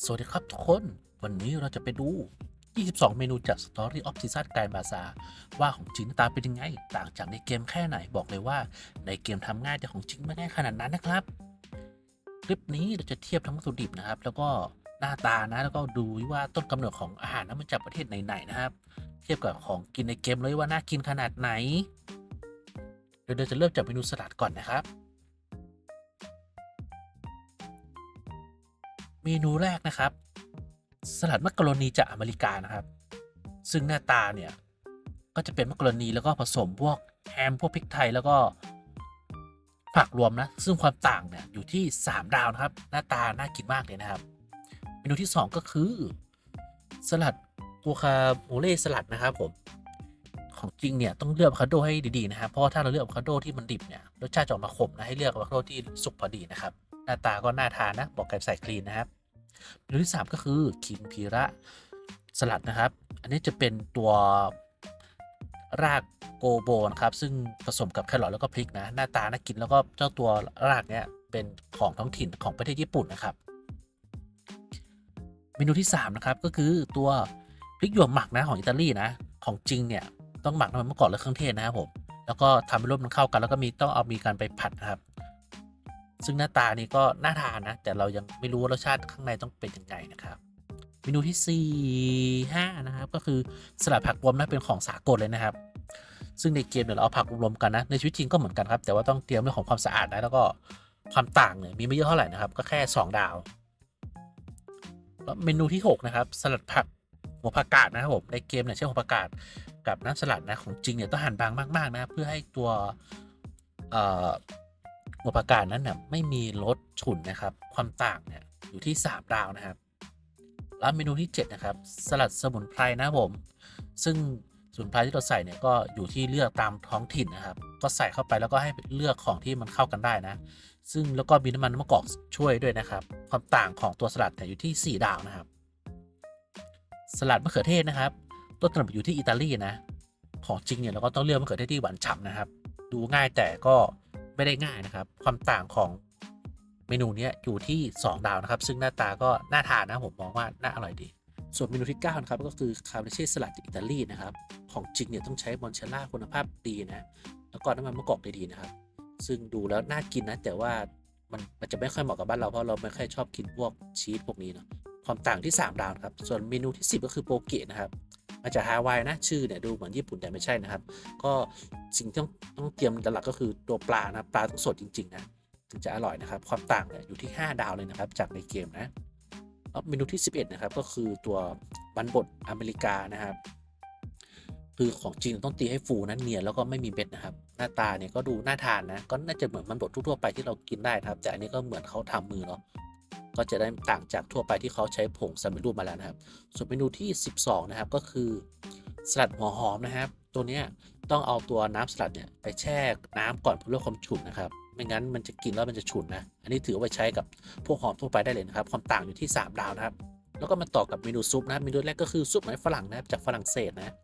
สวัสดีครับทุกคน วันนี้เราจะไปดู 22 เมนูจาก Story of Season การบาซาว่าของจริงหน้าตาเป็นยังไง ต่างจากในเกมแค่ไหนบอกเลยว่า ในเกมทำง่ายแต่ของจริงไม่ง่ายขนาดนั้นนะครับ คลิปนี้เราจะเทียบทั้งวัตถุดิบนะครับ แล้วก็หน้าตานะแล้วก็ดูว่าต้นกำเนิดของอาหารนั้นมาจากประเทศไหนๆนะครับ เทียบกับของกินในเกมเลยว่าน่ากินขนาดไหนเดี๋ยวเราจะเริ่มจากเมนูสลัดก่อนนะครับ เมนูแรกนะครับ สลัดมักกะโรนีจากอเมริกานะครับ ซึ่งหน้าตาเนี่ย ก็จะเป็นมักกะโรนีแล้วก็ผสมพวกแฮมพวกพริกไทยแล้วก็ผักรวมนะ ซึ่งความต่างเนี่ยอยู่ที่ 3 ดาวนะครับ หน้าตา น่ากินมากเลยนะครับ เมนูที่ 2 ก็คือ สลัดกัวคาโมเล่สลัดนะครับผม ของจริงเนี่ยต้องเลือกอะคาโดให้ดีๆนะครับ เพราะถ้าเราเลือกอะคาโดที่มันดิบเนี่ยรสชาติจะออกมาขมนะให้เลือกอะคาโดที่สุกพอดีนะครับ หน้าตาก็น่าทานนะบอกกันใส่คลีนนะครับเมนูที่ 3 ก็คือคิมพีระสลัดนะครับ อันนี้จะเป็นตัวรากโกโบนะครับ ซึ่งผสมกับแครอทแล้วก็พริกนะ หน้าตาน่ากินแล้วก็เจ้าตัวรากเนี้ยเป็นของท้องถิ่นของประเทศญี่ปุ่นนะครับ เมนูที่ 3 นะครับ ก็คือตัวพริกหยวกหมักนะของอิตาลีนะ ของจริงเนี่ยต้องหมักน้ำมันมะกอกและเครื่องเทศนะครับผม แล้วก็ทำให้รสมันเข้ากัน แล้วก็มีต้องเอามีการไปผัดนะครับ ซึ่งหน้าตานี้ก็น่าทานนะ แต่เรายังไม่รู้ว่ารสชาติข้างในต้องเป็นยังไงนะครับเมนูที่ 4 5 นะครับ ก็คือสลัดผักรวมนะเป็นของสากลเลยนะครับ ซึ่งในเกมเนี่ยเราเอาผักรวมกันนะ ในชีวิตจริงก็เหมือนกันครับ แต่ว่าต้องเตรียมเรื่องของความสะอาดนะแล้วก็ความต่างเนี่ยมีไม่เยอะเท่าไหร่นะครับ ก็แค่ 2 ดาวแล้วเมนูที่ 6 นะครับ สลัดผักหัวผักกาดนะครับผมในเกมเนี่ยใช้หัวผักกาดกับน้ำสลัดนะของจริงเนี่ยต้องหั่นบางมากๆนะเพื่อให้ตัวเอ่อ หัวผักกาดนั้นเนี่ยไม่มีรสฉุนนะครับ ความต่างเนี่ยอยู่ที่ 3 ดาวนะครับ แล้วเมนูที่ 7 นะครับ สลัดสมุนไพรนะผม ซึ่งสมุนไพรที่เราใส่เนี่ยก็อยู่ที่เลือกตามท้องถิ่นนะครับ ก็ใส่เข้าไปแล้วก็ให้เลือกของที่มันเข้ากันได้นะ ซึ่งแล้วก็มีน้ำมันมะกอกช่วยด้วยนะครับ ความต่างของตัวสลัดเนี่ยอยู่ที่ 4 ดาวนะครับ สลัดมะเขือเทศนะครับต้นตำรับอยู่ที่อิตาลีนะ ของจริงเนี่ยเราก็ต้องเลือกมะเขือเทศที่หวานฉ่ำนะครับ ดูง่ายแต่ก็ ไม่ได้ง่ายนะครับ ความต่างของเมนูนี้อยู่ที่ 2 ดาวนะครับ ซึ่งหน้าตาก็น่าทานนะผมมองว่าน่าอร่อยดี ส่วนเมนูที่9นะครับก็คือคาร์เนเช่สลัดจากอิตาลีนะครับ ของจริงเนี่ยต้องใช้มอนเชลล่าคุณภาพดีนะแล้วก็น้ำมันมะกอกดีๆนะครับ ซึ่งดูแล้วน่ากินนะแต่ว่ามันมันจะไม่ค่อยเหมาะกับบ้านเราเพราะเราไม่ค่อยชอบกินพวกชีสพวกนี้เนาะความต่างที่ 3 ดาวครับ ส่วนเมนูที่ 10 ก็คือโปเกะนะครับ มาจากฮาวายนะชื่อเนี่ยดูเหมือนญี่ปุ่นแต่ไม่ใช่นะครับ ก็สิ่งที่ต้องต้องเตรียมหลักๆก็คือตัวปลานะปลาต้องสดจริงๆนะถึงจะอร่อยนะครับ ความต่างเนี่ยอยู่ที่ 5 ดาวเลยนะครับ จากในเกมนะแล้วเมนูที่ 11 นะครับ ก็คือตัวบันบดอเมริกานะครับ คือของจริงต้องตีให้ฟูนะเนียนแล้วก็ไม่มีเม็ดนะครับ หน้าตาเนี่ยก็ดูน่าทานนะ ก็น่าจะเหมือนมันบดทั่วๆไปที่เรากินได้นะครับ แต่อันนี้ก็เหมือนเขาทำมือเนาะ ก็จะได้ต่างจากทั่วไปที่เขาใช้ผงสำเร็จรูปมาแล้วนะครับ ส่วนเมนูที่ 12 นะครับก็คือสลัดหัวหอมนะครับ ตัวนี้ต้องเอาตัวน้ำสลัดเนี่ยไปแช่น้ำก่อนเพื่อลดความฉุนนะครับ ไม่งั้นมันจะกินแล้วมันจะฉุนนะ อันนี้ถือว่าใช้กับพวกหอมทั่วไปได้เลยนะครับ ความต่างอยู่ที่ 3 ดาวนะครับ แล้วก็มาต่อกับเมนูซุปนะครับเมนูแรกก็คือซุปหอยฝรั่งนะครับจากฝรั่งเศสนะ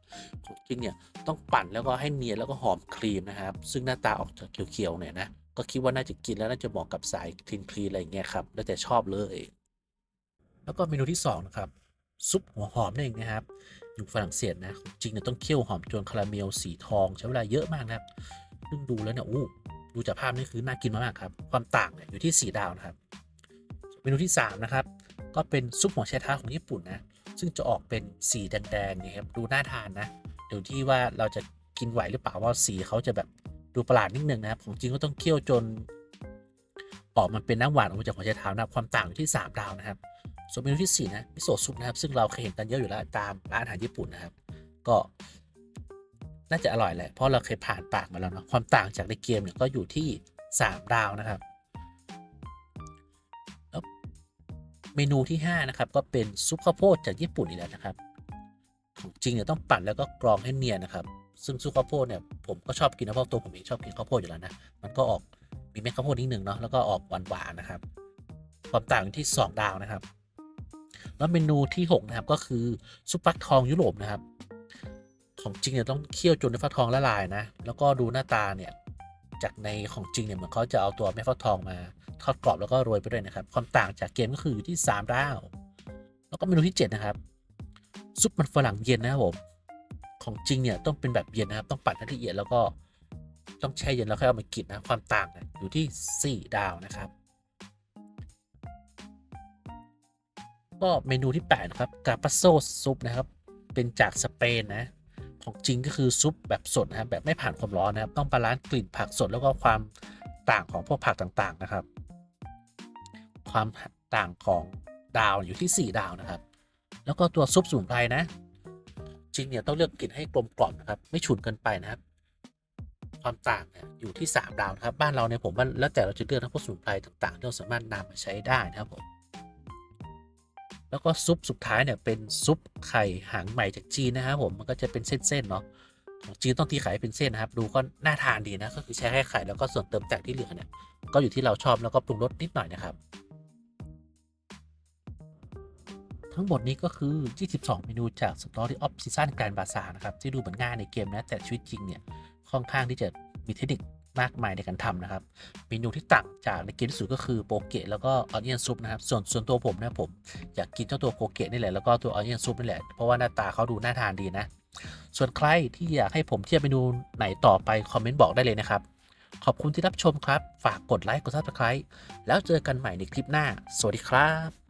ของจริงเนี่ยต้องปั่นแล้วก็ให้เนียนแล้วก็หอมครีมนะครับ ซึ่งหน้าตาออกจากเขียวๆเนี่ยนะ ก็คิดว่าน่าจะกินแล้วน่าจะเหมาะกับสายคลีนคลีอะไรเงี้ยครับ แล้วแต่ชอบเลย แล้วก็เมนูที่2นะครับซุปหัวหอมนั่นเองนะครับ อยู่ฝรั่งเศสนะ จริงเนี่ยต้องเคี่ยวหอมจนคาราเมลสีทองใช้เวลาเยอะมากนะครับซึ่งดูแล้วเนี่ยอู้ดูจากภาพนี่คือน่ากินมากๆครับ ความต่างเนี่ยอยู่ที่ 4 ดาวนะครับ เมนูที่ 3 นะครับ ก็เป็นซุปหัวไชเท้าของญี่ปุ่นนะ ซึ่งจะออกเป็นสีแดงๆนี่ครับ ดูน่าทานนะ เดี๋ยวที่ว่าเราจะกินไหวหรือเปล่าว่าสีเขาจะแบบ ดูประหลาดนิดนึงนะครับ ของจริงก็ต้องเคี่ยวจน ออกมันเป็นน้ำหวานออกมาจากหัวไชเท้านะครับความต่างอยู่ที่ 3 ดาวนะครับ ส่วนเมนูที่ 4 นะมิโซะซุปนะครับ ซึ่งเราเคยเห็นกันเยอะอยู่แล้วตามร้านอาหารญี่ปุ่นนะครับ ก็น่าจะอร่อยแหละ เพราะเราเคยผ่านปากมาแล้วเนาะ ความต่างจากในเกมเนี่ยก็อยู่ที่ 3 ดาวนะครับแล้วเมนูที่ 5 นะครับ ก็เป็นซุปข้าวโพดจากญี่ปุ่นอีกแล้วนะครับ จริงเนี่ยต้องปั่นแล้วก็กรองให้เนียนนะครับ ซึ่งซุปข้าวโพดเนี่ยผมก็ชอบกินนะเพราะตัวผมเองชอบกินข้าวโพดอยู่แล้วนะ มันก็ออกมีเม็ดข้าวโพดนิดหนึ่งเนาะแล้วก็ออกหวานๆนะครับ ความต่างอยู่ที่ 2 ดาวนะครับ แล้วเมนูที่ 6 นะครับก็คือซุปฟักทองยุโรปนะครับ ของจริงเนี่ยต้องเคี่ยวจนเม็ดฟักทองละลายนะ แล้วก็ดูหน้าตาเนี่ยจากในของจริงเนี่ยเหมือนเขาจะเอาตัวเม็ดฟักทองมาทอดกรอบแล้วก็โรยไปด้วยนะครับ ความต่างจากเกมก็คืออยู่ที่ 3 ดาว แล้วก็เมนูที่ 7 นะครับ ซุปมันฝรั่งเย็นนะครับผม ของจริงเนี่ยต้องเป็นแบบเย็นนะครับ ต้องปั่นให้ละเอียดแล้วก็ต้องแช่เย็นแล้วค่อยเอามากินนะความต่างอยู่ที่ 4 ดาวนะครับ ก็เมนูที่8นะครับกาปาโซซุปนะครับ เป็นจากสเปนนะของจริงก็คือซุปแบบสดนะครับแบบไม่ผ่านความร้อนนะครับ ต้องบาลานซ์กลิ่นผักสดแล้วก็ความต่างของพวกผักต่างๆนะครับ ความต่างของดาวอยู่ที่ 4 ดาวนะครับ แล้วก็ตัวซุปสมุนไพรนะ จริงเนี่ยต้องเลือกกลิ่นให้กลมกล่อมนะครับ ไม่ฉุนเกินไปนะครับ ความต่างเนี่ยอยู่ที่ 3 ดาวนะครับ บ้านเราเนี่ยผมว่าแล้วแต่เราจะเลือกทั้งพวกสมุนไพรต่างๆที่เราสามารถนำมาใช้ได้นะครับผมแล้วก็ซุปสุดท้ายเนี่ยเป็นซุปไข่หางใหม่จากจีนนะครับผมมันก็จะเป็นเส้นๆเนาะของจีนต้องตีไข่เป็นเส้นนะครับ ดูก็น่าทานดีนะก็คือใช้แค่ไข่แล้วก็ส่วนเติมแต่งที่เหลือเนี่ยก็อยู่ที่เราชอบแล้วก็ปรุงรสนิดหน่อยนะครับ ทั้งหมดนี้ก็คือ 22 เมนูจาก Story of Season Grand Bazaar นะครับ ที่ดูเหมือนง่ายในเกมนะ แต่ชีวิตจริงเนี่ย ค่อนข้างที่จะมีเทคนิคมากมายในการทำนะครับ เมนูที่ต่างจากในเกมที่สุดก็คือโปเกะแล้วก็ออนเนียนซุปนะครับ ส่วนส่วนตัวผมนะผมอยากกินเจ้าตัวโปเกะนี่แหละแล้วก็ตัวออนเนียนซุปนี่แหละ เพราะว่าหน้าตาเขาดูน่าทานดีนะ ส่วนใครที่อยากให้ผมเทียบเมนูไหนต่อไปคอมเมนต์บอกได้เลยนะครับ ขอบคุณที่รับชมครับ ฝากกดไลค์กด subscribe แล้วเจอกันใหม่ในคลิปหน้า สวัสดีครับ